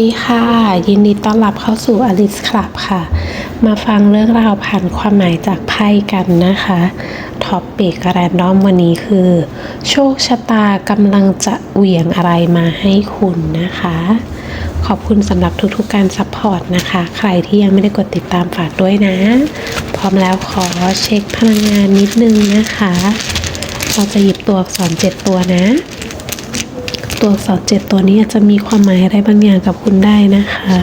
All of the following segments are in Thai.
ดีค่ะ ยินดีต้อนรับเข้าสู่อลิสคลับค่ะ มาฟังเรื่องราวผ่านความหมายจากไพ่กันนะคะท็อปปิกแรนดอมวันนี้คือ โชคชะตากำลังจะเหวี่ยงอะไรมาให้คุณนะคะ ขอบคุณสำหรับทุกๆการซัพพอร์ตนะคะ ใครที่ยังไม่ได้กดติดตามฝากด้วยนะ พร้อมแล้วขอเช็คพลังงานนิดนึงนะคะ เราจะหยิบตัวอักษรเจ็ดตัวนะ ตัวอักษรเจ็ดตัวนี้อาจจะมีความหมายอะไรบางอย่างกับคุณได้นะคะ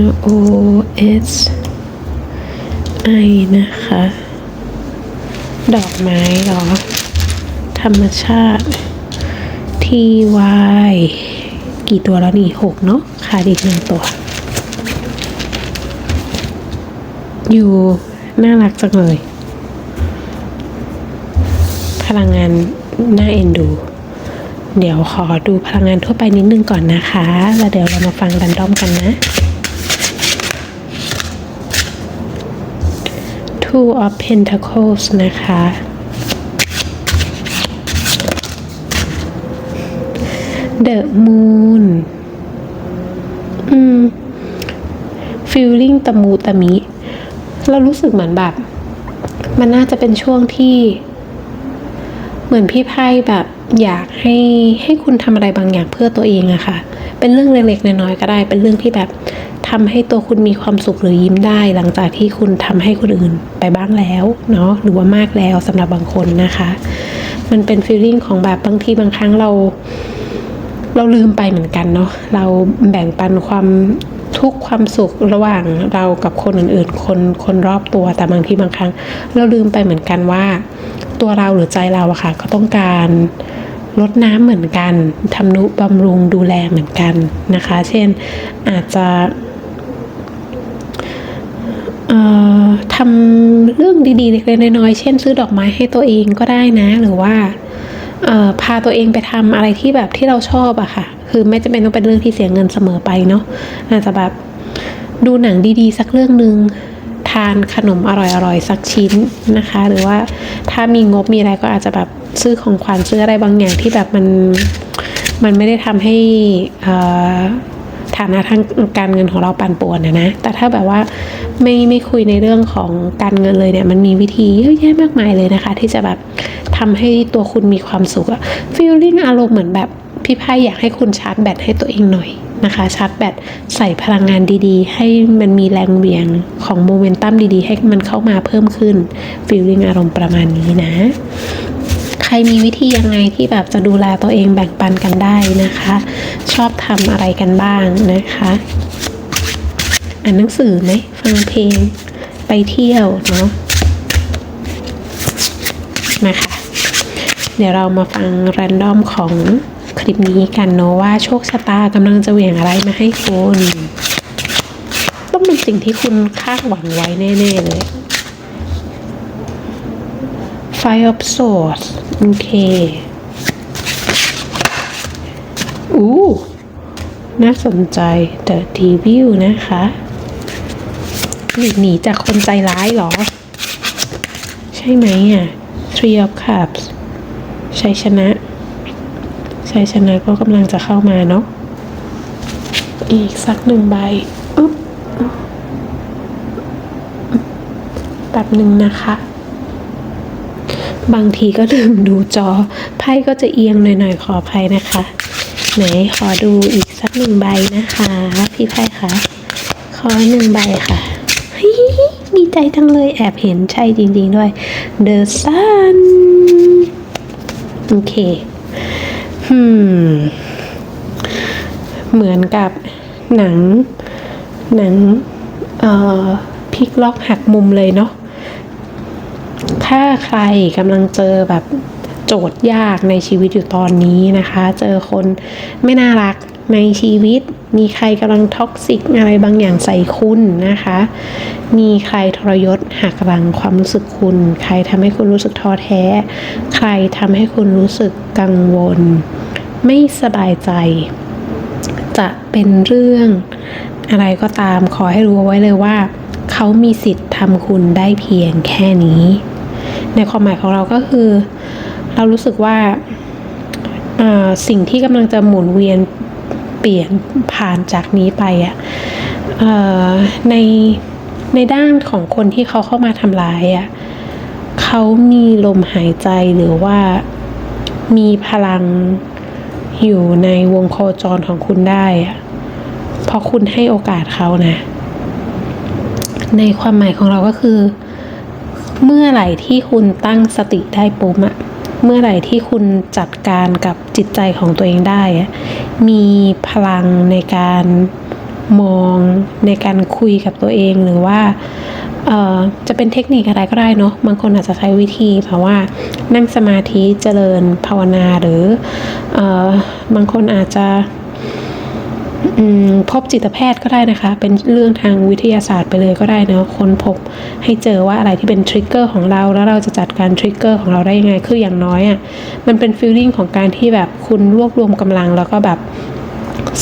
R O S I นะคะ ดอกไม้หรอ ธรรมชาติ T Y กี่ตัวแล้วนี่หกเนาะขาดอีกหนึ่งตัว อยู่ น่ารักจังเลย พลังงาน น่าเอ็นดู เดี๋ยวขอดูพลังงานทั่วไปนิดนึงก่อนนะคะ แล้วเดี๋ยวเรามาฟังรันดอมกันนะ Two of Pentacles นะคะ The Moon อืม feeling ตะมูตะมิ เรารู้สึกเหมือนแบบ มันน่าจะเป็นช่วงที่ เหมือนพี่ไพ่แบบอยากให้ให้คุณทำอะไรบางอย่างเพื่อตัวเองอะค่ะ เป็นเรื่องเล็กๆน้อยๆก็ได้ เป็นเรื่องที่แบบทำให้ตัวคุณมีความสุขหรือยิ้มได้ หลังจากที่คุณทำให้คนอื่นไปบ้างแล้วเนาะหรือว่ามากแล้วสำหรับบางคนนะคะ มันเป็นฟีลลิ่งของแบบบางทีบางครั้งเรา เราลืมไปเหมือนกันเนาะเราแบ่งปันความทุกความสุขระหว่างเรากับคนอื่นๆ คนคนรอบตัวแต่บางทีบางครั้ง เราลืมไปเหมือนกันว่า ตัวเราหรือใจเราอะค่ะก็ต้องการลดน้ำเหมือนกันทำนุบำรุงดูแลเหมือนกันนะคะ เช่นอาจจะทำเรื่องดีๆเล็กๆน้อยๆเช่น ซื้อดอกไม้ให้ตัวเองก็ได้นะ หรือว่าพาตัวเองไปทำอะไรที่แบบที่เราชอบอะค่ะ คือไม่จำเป็นต้องเป็นเรื่องที่เสียเงินเสมอไปเนาะอาจจะแบบดูหนังดีๆ สักเรื่องหนึ่ง ทานขนมอร่อยๆ สักชิ้นนะคะ หรือว่าถ้ามีงบมีอะไรก็อาจจะแบบซื้อของขวัญซื้ออะไรบางอย่างที่แบบมันมันไม่ได้ทำให้ฐานะทางการเงินของเราปั่นป่วนนะนะ แต่ถ้าแบบว่าไม่ไม่คุยในเรื่องของการเงินเลยเนี่ย มันมีวิธีเยอะแยะมากมายเลยนะคะ ที่จะแบบทำให้ตัวคุณมีความสุขอะฟีลลิ่งอารมณ์เหมือนแบบ พี่ไพ่อยากให้คุณชาร์จแบตให้ตัวเองหน่อยนะคะ ชาร์จแบตใส่พลังงานดีๆ ให้มันมีแรงเหวี่ยงของโมเมนตัมดีๆ ให้มันเข้ามาเพิ่มขึ้นฟีลลิ่งอารมณ์ประมาณนี้นะ ใครมีวิธียังไงที่แบบจะดูแลตัวเองแบ่งปันกันได้นะคะ ชอบทำอะไรกันบ้างนะคะ อ่านหนังสือไหมฟังเพลง ไปเที่ยวเนาะมาค่ะเดี๋ยวเรามาฟังแรนดอมของ คลิปนี้กันเนาะว่าโชคชะตากำลังจะเหวี่ยงอะไรมาให้คุณต้องเป็นสิ่งที่คุณคาดหวังไว้แน่ ๆ เลย Five of Swords โอเคอู้น่าสนใจ The Devil นะคะหลีกหนีจากคนใจร้ายหรอ ใช่ไหมอะ Three of Cups ชัยชนะ ชัยชนะก็กำลังจะเข้ามาเนาะอีกสักหนึ่งใบอุ๊บแบบหนึ่งนะคะ บางทีก็ลืมดูจอ ไพ่ก็จะเอียงหน่อยๆ ขออภัยนะคะ ไหนขอดูอีกสักหนึ่งใบนะคะ พี่ไพ่คะขอหนึ่งใบค่ะฮิดีใจจังเลยแอบเห็นใช่จริงๆด้วย The Sun โอเค เหมือนกับหนัง หนังพลิกล็อกหักมุมเลยเนาะ ถ้าใครกำลังเจอแบบโจทย์ยากในชีวิตอยู่ตอนนี้นะคะ เจอคนไม่น่ารัก ในชีวิต มีใครกำลังท็อกซิกอะไรบางอย่างใส่คุณนะคะ มีใครทรยศหักหลังความรู้สึกคุณ ใครทำให้คุณรู้สึกท้อแท้ ใครทำให้คุณรู้สึกกังวล ไม่สบายใจ จะเป็นเรื่องอะไรก็ตามขอให้รู้ไว้เลยว่า เขามีสิทธิ์ทำคุณได้เพียงแค่นี้ ในความหมายของเราก็คือ เรารู้สึกว่าสิ่งที่กำลังจะหมุนเวียน เปลี่ยนผ่านจากนี้ไปอะ่ะในในด้านของคนที่เขาเข้ามาทำร้ายอะ่ะเขามีลมหายใจหรือว่ามีพลังอยู่ในวงโคจรของคุณได้อะเพราะคุณให้โอกาสเขานะ ในความหมายของเราก็คือ เมื่อไหร่ที่คุณตั้งสติได้ปุ๊บอะ เมื่อไหร่ที่คุณจัดการกับจิตใจของตัวเองได้ มีพลังในการมองในการคุยกับตัวเองหรือว่าเอ่อจะเป็นเทคนิคอะไรก็ได้เนาะบางคนอาจจะใช้วิธีเพราะว่านั่งสมาธิเจริญภาวนาหรือเอ่อบางคนอาจจะ พบจิตแพทย์ก็ได้นะคะ เป็นเรื่องทางวิทยาศาสตร์ไปเลยก็ได้เนะค้นพบให้เจอว่าอะไรที่เป็นทริกเกอร์ของเราแล้วเราจะจัดการทริกเกอร์ของเราได้ยังไงคืออย่างน้อยอะ่ะมันเป็นฟีลลิ่งของการที่แบบคุณรวบรวมกำลังแล้วก็แบบ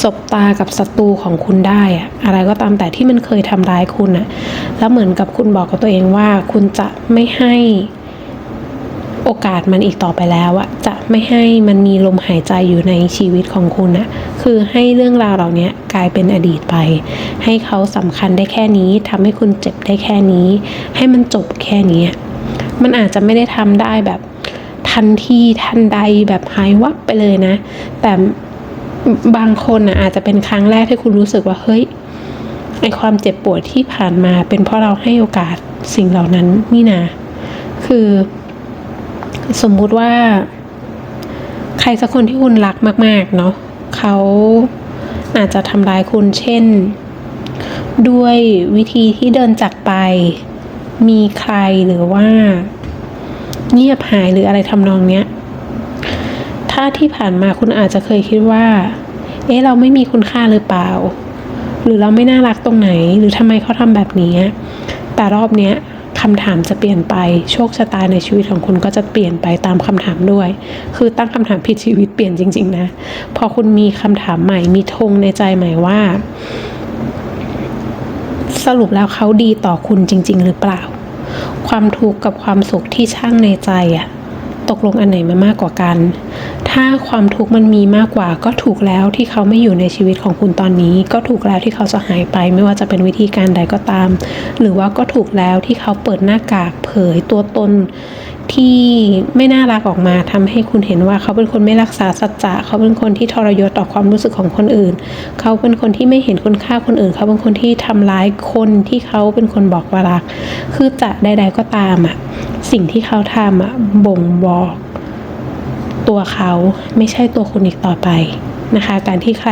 สบตากับศัตรูของคุณได้อะอะไรก็ตามแต่ที่มันเคยทำร้ายคุณอะแล้วเหมือนกับคุณบอกกับตัวเองว่าคุณจะไม่ให้ โอกาสมันอีกต่อไปแล้วอะจะไม่ให้มันมีลมหายใจอยู่ในชีวิตของคุณอะคือให้เรื่องราวเหล่านี้กลายเป็นอดีตไป ให้เขาสำคัญได้แค่นี้ทำให้คุณเจ็บได้แค่นี้ ให้มันจบแค่นี้ มันอาจจะไม่ได้ทำได้แบบทันทีทันใดแบบหายวับไปเลยนะ แต่บางคนอะอาจจะเป็นครั้งแรกที่คุณรู้สึกว่าเฮ้ยไอความเจ็บปวดที่ผ่านมาเป็นเพราะเราให้โอกาสสิ่งเหล่านั้นนี่นะคือ สมมุติว่า ใครสักคนที่คุณรักมาก ๆ เนาะเขาอาจจะทำร้ายคุณเช่น ด้วยวิธีที่เดินจากไป มีใครหรือว่า เงียบหายหรืออะไรทำนองเนี้ย ถ้าที่ผ่านมาคุณอาจจะเคยคิดว่า เอ๊ะเราไม่มีคุณค่าหรือเปล่า หรือเราไม่น่ารักตรงไหน หรือทำไมเขาทำแบบนี้แต่รอบเนี้ย คำถามจะเปลี่ยนไป โชคชะตาในชีวิตของคุณก็จะเปลี่ยนไปตามคำถามด้วย คือตั้งคำถามผิดชีวิตเปลี่ยนจริง ๆ นะ พอคุณมีคำถามใหม่ มีธงในใจใหม่ว่า สรุปแล้วเขาดีต่อคุณจริง ๆ หรือเปล่า ความทุกข์กับความสุขที่ช่างในใจอะตกลงอันไหนมามากกว่ากัน ถ้าความทุกข์มันมีมากกว่า ก็ถูกแล้วที่เขาไม่อยู่ในชีวิตของคุณตอนนี้ ก็ถูกแล้วที่เขาจะหายไป ไม่ว่าจะเป็นวิธีการใดก็ตาม หรือว่าก็ถูกแล้วที่เขาเปิดหน้ากากเผยตัวตนที่ไม่น่ารักออกมาทำให้คุณเห็นว่าเขาเป็นคนไม่รักษาสัจจะเขาเป็นคนที่ทรยศต่อความรู้สึกของคนอื่น เขาเป็นคนที่ไม่เห็นคุณค่าคนอื่น เขาเป็นคนที่ทำร้ายคนที่เขาเป็นคนบอกว่ารัก คือจะใด ๆก็ตามอะสิ่งที่เขาทำอะบ่งบอก ตัวเขาไม่ใช่ตัวคุณอีกต่อไปนะคะ การที่ใคร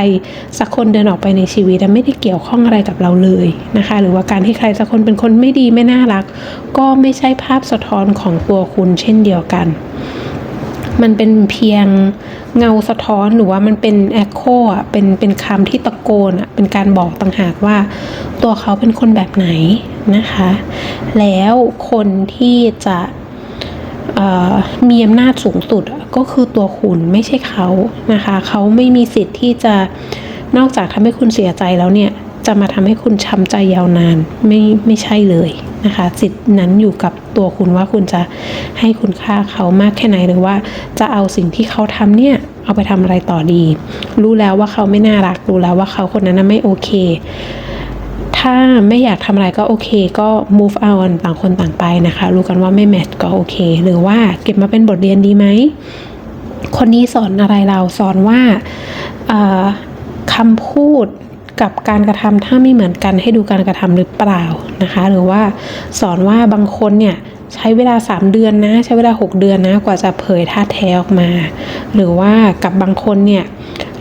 สักคนเดินออกไปในชีวิตอะไม่ได้เกี่ยวข้องอะไรกับเราเลยนะคะ หรือว่าการที่ใครสักคนเป็นคนไม่ดีไม่น่ารัก ก็ไม่ใช่ภาพสะท้อนของตัวคุณเช่นเดียวกัน มันเป็นเพียงเงาสะท้อนหรือว่ามันเป็นแอคโคอะเป็นเป็นคำที่ตะโกนอะเป็นการบอกต่างหากว่า ตัวเขาเป็นคนแบบไหนนะคะ แล้วคนที่จะมีอำนาจสูงสุด ก็คือตัวคุณไม่ใช่เขานะคะ เขาไม่มีสิทธิ์ที่จะนอกจากทำให้คุณเสียใจแล้วเนี่ยจะมาทำให้คุณช้ำใจยาวนานไม่ไม่ใช่เลยนะคะ สิทธิ์นั้นอยู่กับตัวคุณว่าคุณจะให้คุณค่าเขามากแค่ไหนหรือว่าจะเอาสิ่งที่เขาทำเนี่ยเอาไปทำอะไรต่อดี รู้แล้วว่าเขาไม่น่ารักรู้แล้วว่าเขาคนนั้นไม่โอเค ถ้าไม่อยากทำอะไรก็โอเค ก็ move on ต่างคนต่างไปนะคะ รู้กันว่าไม่แมทก็โอเค หรือว่าเก็บมาเป็นบทเรียนดีไหม คนนี้สอนอะไรเราสอนว่าคำพูดกับการกระทำถ้าไม่เหมือนกันให้ดูการกระทำหรือเปล่านะคะ หรือว่าสอนว่าบางคนเนี่ยใช้เวลา 3 เดือนนะ ใช้เวลา 6 เดือนนะ กว่าจะเผยท่าแท้ออกมา หรือว่ากับบางคนเนี่ย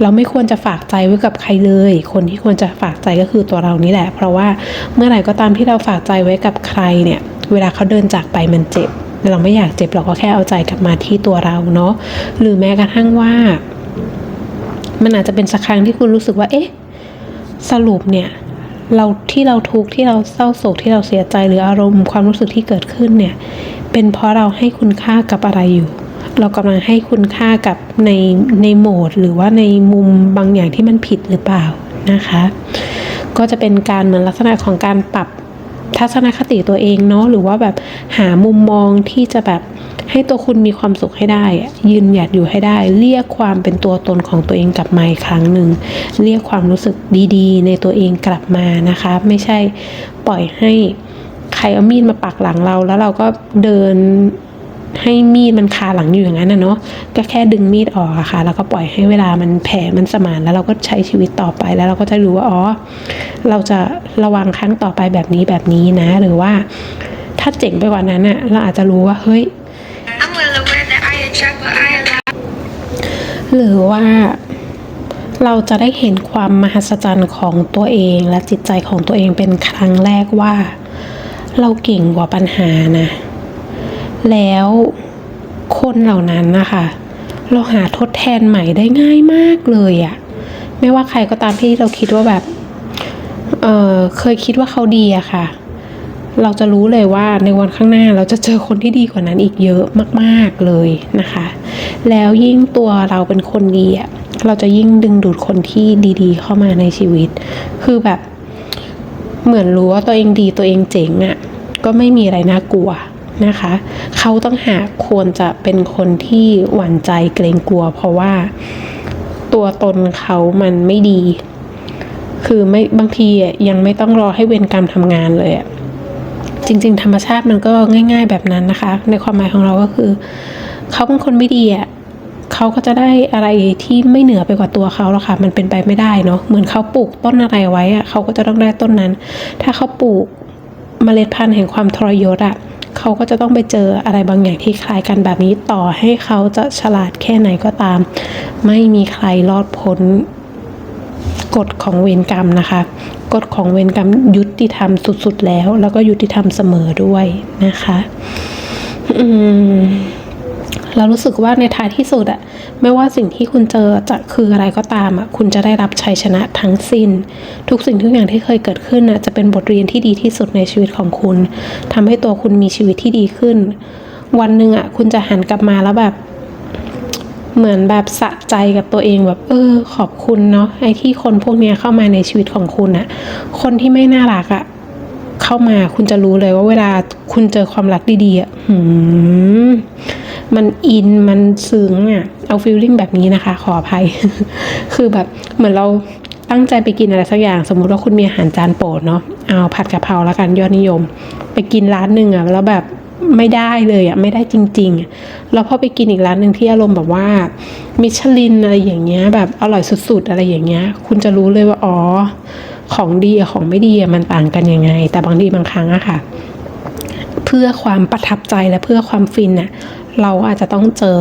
เราไม่ควรจะฝากใจไว้กับใครเลย คนที่ควรจะฝากใจก็คือตัวเรานี่แหละ เพราะว่าเมื่อไหร่ก็ตามที่เราฝากใจไว้กับใครเนี่ยเวลาเขาเดินจากไปมันเจ็บ เราไม่อยากเจ็บเราก็แค่เอาใจกลับมาที่ตัวเราเนาะหรือแม้กระทั่งว่า มันอาจจะเป็นสักครั้งที่คุณรู้สึกว่า เอ๊ะ สรุปเนี่ยเราที่เราทุกข์ที่เราเศร้าโศกที่เราเสียใจหรืออารมณ์ความรู้สึกที่เกิดขึ้นเนี่ย เป็นเพราะเราให้คุณค่ากับอะไรอยู่ เรากำลังให้คุณค่ากับในในโหมดหรือว่าในมุมบางอย่างที่มันผิดหรือเปล่านะคะ ก็จะเป็นการเหมือนลักษณะของการปรับทัศนคติตัวเองเนาะหรือว่าแบบหามุมมองที่จะแบบให้ตัวคุณมีความสุขให้ได้ ยืนหยัดอยู่ให้ได้ เรียกความเป็นตัวตนของตัวเองกลับมาอีกครั้งหนึ่งเรียกความรู้สึกดีๆ ในตัวเองกลับมานะคะ ไม่ใช่ปล่อยให้ใครเอามีดมาปักหลังเราแล้วเราก็เดิน ให้มีดมันคาหลังอยู่อย่างนั้นนะเนาะก็แค่ดึงมีดออกอะค่ะ แล้วก็ปล่อยให้เวลามันแผลมันสมานแล้วเราก็ใช้ชีวิตต่อไปแล้วเราก็จะรู้ว่าอ๋อเราจะระวังครั้งต่อไปแบบนี้แบบนี้นะ หรือว่าถ้าเจ๋งไปกว่านั้นอะเราอาจจะรู้ว่าเฮ้ย I'm well aware that I attract what I allow. หรือว่าเราจะได้เห็นความมหัศจรรย์ของตัวเองและจิตใจของตัวเองเป็นครั้งแรกว่า เราเก่งกว่าปัญหานะ แล้วคนเหล่านั้นนะคะ เราหาทดแทนใหม่ได้ง่ายมากเลยอะไม่ว่าใครก็ตามที่เราคิดว่าแบบเออเคยคิดว่าเขาดีอะค่ะ เราจะรู้เลยว่าในวันข้างหน้าเราจะเจอคนที่ดีกว่านั้นอีกเยอะมากๆเลยนะคะ แล้วยิ่งตัวเราเป็นคนดีอะเราจะยิ่งดึงดูดคนที่ดีๆ เข้ามาในชีวิต คือแบบเหมือนรู้ว่าตัวเองดีตัวเองเจ๋งอะ่ะก็ไม่มีอะไรน่ากลัว นะคะ เขาต้องหากควรจะเป็นคนที่หวั่นใจเกรงกลัว เพราะว่าตัวตนเขามันไม่ดี คือไม่บางทีอะยังไม่ต้องรอให้เวรกรรมทำงานเลยอะจริง ๆ ธรรมชาติมันก็ง่าย ๆ แบบนั้นนะคะ ในความหมายของเราก็คือ เขาเป็นคนไม่ดีอะเขาก็จะได้อะไรที่ไม่เหนือไปกว่าตัวเขาหรอกค่ะ มันเป็นไปไม่ได้เนาะเหมือนเขาปลูกต้นอะไรไว้อะเขาก็จะต้องได้ต้นนั้น ถ้าเขาปลูกเมล็ดพันธุ์แห่งความทรยศอะ เขาก็จะต้องไปเจออะไรบางอย่างที่คล้ายกันแบบนี้ต่อให้เขาจะฉลาดแค่ไหนก็ตาม ไม่มีใครรอดพ้นกฎของเวรกรรมนะคะ กฎของเวรกรรมยุติธรรมสุด ๆ แล้ว แล้วก็ยุติธรรมเสมอด้วยนะคะ อืม เรารู้สึกว่าในท้ายที่สุดอะไม่ว่าสิ่งที่คุณเจอจะคืออะไรก็ตามอะคุณจะได้รับชัยชนะทั้งสิ้น ทุกสิ่งทุกอย่างที่เคยเกิดขึ้นอะจะเป็นบทเรียนที่ดีที่สุดในชีวิตของคุณทำให้ตัวคุณมีชีวิตที่ดีขึ้น วันหนึ่งอะคุณจะหันกลับมาแล้วแบบ เหมือนแบบสะใจกับตัวเองแบบ เออ ขอบคุณเนาะไอ้ที่คนพวกเนี้ยเข้ามาในชีวิตของคุณอะคนที่ไม่น่ารักอะเข้ามาคุณจะรู้เลยว่าเวลาคุณเจอความรักดีๆอะหืม มันอินมันซึ้งอะเอาฟีลลิ่งแบบนี้นะคะ ขออภัย คือแบบเหมือนเราตั้งใจไปกินอะไรสักอย่าง สมมุติว่าคุณมีอาหารจานโปรดเนาะเอาผัดกะเพราแล้วกันยอดนิยม ไปกินร้านหนึ่งอะแล้วแบบไม่ได้เลยอะไม่ได้จริงๆแล้วพอไปกินอีกร้านหนึ่งที่อารมณ์แบบว่ามิชลินอะไรอย่างเงี้ย แบบอร่อยสุดๆอะไรอย่างเงี้ย คุณจะรู้เลยว่าอ๋อของดีกับของไม่ดีมันต่างกันยังไง แต่บางทีบางครั้งอะค่ะ เพื่อความประทับใจและเพื่อความฟินน่ะ เราอาจจะต้องเจอ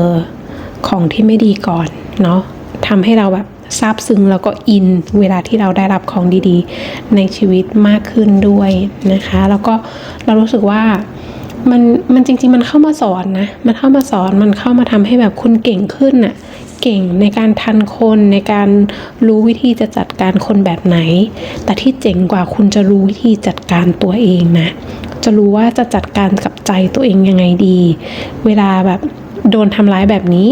ของที่ไม่ดีก่อนเนาะทำให้เราแบบซาบซึ้งแล้วก็อินเวลาที่เราได้รับของดีๆ ในชีวิตมากขึ้นด้วยนะคะ แล้วก็เรารู้สึกว่ามันมันจริง ๆ มันเข้ามาสอนนะมันเข้ามาสอนมันเข้ามาทำให้แบบคุณเก่งขึ้นน่ะเก่งในการทันคนในการรู้วิธีจะจัดการคนแบบไหน แต่ที่เจ๋งกว่าคุณจะรู้วิธีจัดการตัวเองนะ จะรู้ว่าจะจัดการกับใจตัวเองยังไงดี เวลาแบบโดนทำร้ายแบบนี้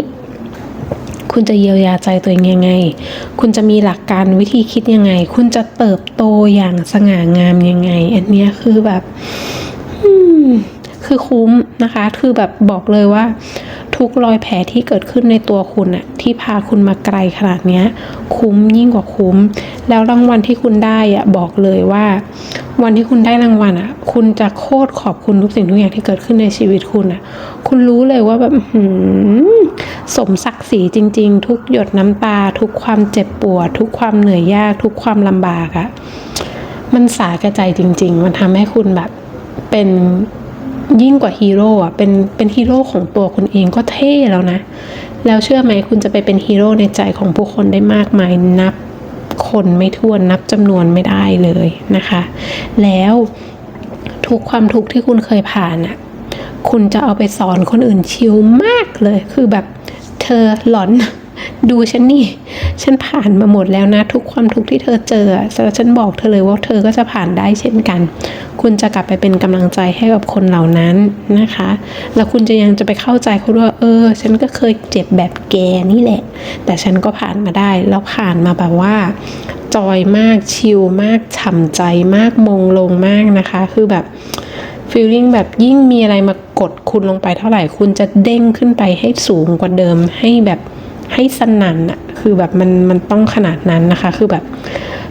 คุณจะเยียวยาใจตัวเองยังไง คุณจะมีหลักการวิธีคิดยังไง คุณจะเติบโตอย่างสง่างามยังไง อันนี้คือแบบคือคุ้มนะคะ คือแบบบอกเลยว่า ทุกรอยแผลที่เกิดขึ้นในตัวคุณอะที่พาคุณมาไกลขนาดนี้คุ้มยิ่งกว่าคุ้ม แล้วรางวัลที่คุณได้อะบอกเลยว่า วันที่คุณได้รางวัลอะคุณจะโคตรขอบคุณทุกสิ่งทุกอย่างที่เกิดขึ้นในชีวิตคุณอะคุณรู้เลยว่าแบบหือสมศักดิ์ศรีจริง ๆ ทุกหยดน้ำตา ทุกความเจ็บปวด ทุกความเหนื่อยยาก ทุกความลำบากอะมันสาแก่ใจจริง ๆ มันทำให้คุณแบบเป็น ยิ่งกว่าฮีโร่อะเป็นเป็นฮีโร่ของตัวคุณเองก็เท่แล้วนะ แล้วเชื่อไหมคุณจะไปเป็นฮีโร่ในใจของผู้คนได้มากมายนับคนไม่ถ้วนนับจำนวนไม่ได้เลยนะคะ แล้วทุกความทุกข์ที่คุณเคยผ่านอะคุณจะเอาไปสอนคนอื่นชิลมากเลย คือแบบเธอหลอน ดูฉันนี่ ฉันผ่านมาหมดแล้วนะ ทุกความทุกข์ที่เธอเจอแล้วฉันบอกเธอเลยว่าเธอก็จะผ่านได้เช่นกัน คุณจะกลับไปเป็นกำลังใจให้กับคนเหล่านั้นนะคะ แล้วคุณจะยังจะไปเข้าใจเขาด้วยว่า เออ ฉันก็เคยเจ็บแบบแกนี่แหละ แต่ฉันก็ผ่านมาได้ แล้วผ่านมาแบบว่า จอยมาก ชิลมาก ฉ่ำใจมาก มงลงมากนะคะ คือแบบฟีลลิ่งแบบยิ่งมีอะไรมากดคุณลงไปเท่าไหร่ คุณจะเด้งขึ้นไปให้สูงกว่าเดิมให้แบบ ให้สนั่นอะคือแบบมันมันต้องขนาดนั้นนะคะ คือแบบ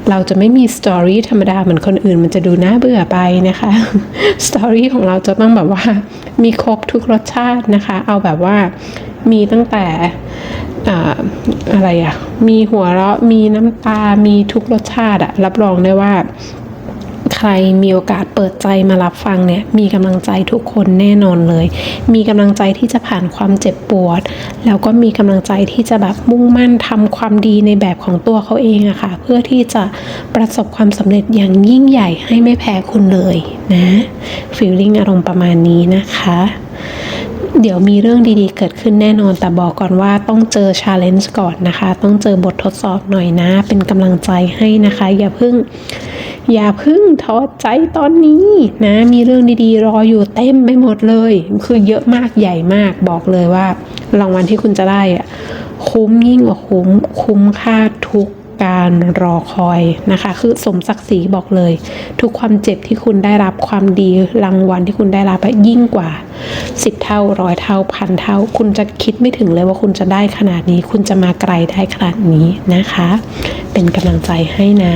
เราจะไม่มีสตอรี่ธรรมดาเหมือนคนอื่น มันจะดูน่าเบื่อไปนะคะสตอรี่ของเราจะต้องแบบว่ามีครบทุกรสชาตินะคะ เอาแบบว่ามีตั้งแต่อ่าอะไรอะมีหัวเราะมีน้ำตา มีทุกรสชาติอะรับรองได้ว่า รมีโอกาสเปิดใจมารับฟังเนี่ยมีกำลังใจทุกคนแน่นอนเลย มีกำลังใจที่จะผ่านความเจ็บปวด แล้วก็มีกำลังใจที่จะแบบมุ่งมั่นทำความดีในแบบของตัวเขาเองอะค่ะ เพื่อที่จะประสบความสำเร็จอย่างยิ่งใหญ่ให้ไม่แพ้คุณเลยนะฟีลลิ่งอารมณ์ประมาณนี้นะคะเดี๋ยวมีเรื่องดีๆ เกิดขึ้นแน่นอน แต่บอกก่อนว่าต้องเจอชาเลนจ์ก่อนนะคะ ต้องเจอบททดสอบหน่อยนะ เป็นกำลังใจให้นะคะ อย่าเพิ่ง อย่าพิ่งท้อใจตอนนี้นะ มีเรื่องดีๆ รออยู่เต็มไปหมดเลย คือเยอะมากใหญ่มากบอกเลยว่ารางวัลที่คุณจะได้อะคุ้มยิ่งกว่าคุ้มคุ้มค่าทุกการรอคอยนะคะ คือสมศักดิ์ศรีบอกเลย ทุกความเจ็บที่คุณได้รับความดีรางวัลที่คุณได้รับยิ่งกว่า 10 เท่าร้อยเท่าพันเท่า คุณจะคิดไม่ถึงเลยว่าคุณจะได้ขนาดนี้ คุณจะมาไกลได้ขนาดนี้นะคะ เป็นกำลังใจให้นะ